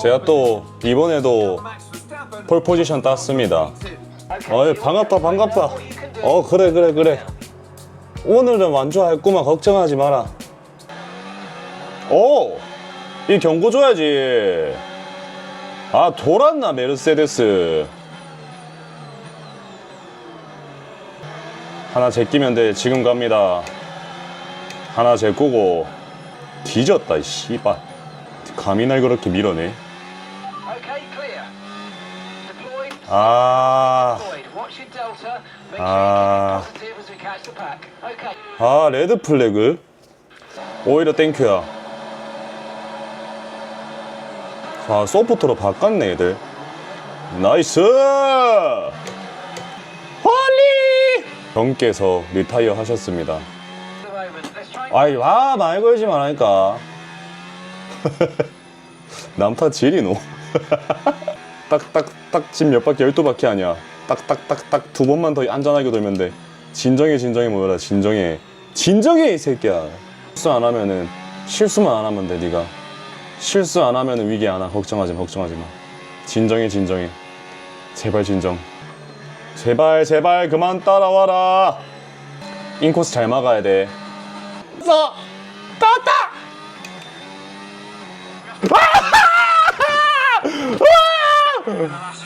제가 또 이번에도. 폴 포지션 땄습니다. Two. 어이 반갑다 반갑다. 어 그래 그래 그래. 오늘은 완주할구만 걱정하지 마라. 오, 이 경고 줘야지. 아 돌았나 메르세데스. 하나 제끼면 돼. 지금 갑니다. 하나 제꾸고 뒤졌다 이 씨발. 감히 날 그렇게 밀어내. 아. Ah. Okay. 아 레드 플래그 오히려 땡큐야 아 소프트로 바꿨네 얘들 나이스 홀리 형께서 리타이어 하셨습니다 아이 와 많이 걸지 말라니까. 남타 지리노. 딱딱딱 집 몇 바퀴 열두 바퀴 아니야. 딱딱딱딱 두 번만 더 안전하게 돌면 돼. 진정해 진정해 모여라 진정해. 진정해 이 새끼야. 실수 안 하면은 실수만 안 하면 돼 네가. 실수 안 하면은 위기 안 와. 걱정하지 마 걱정하지 마. 진정해 진정해. 제발 진정. 제발 제발 그만 따라와라. 인코스 잘 막아야 돼 써! 떴다! 아!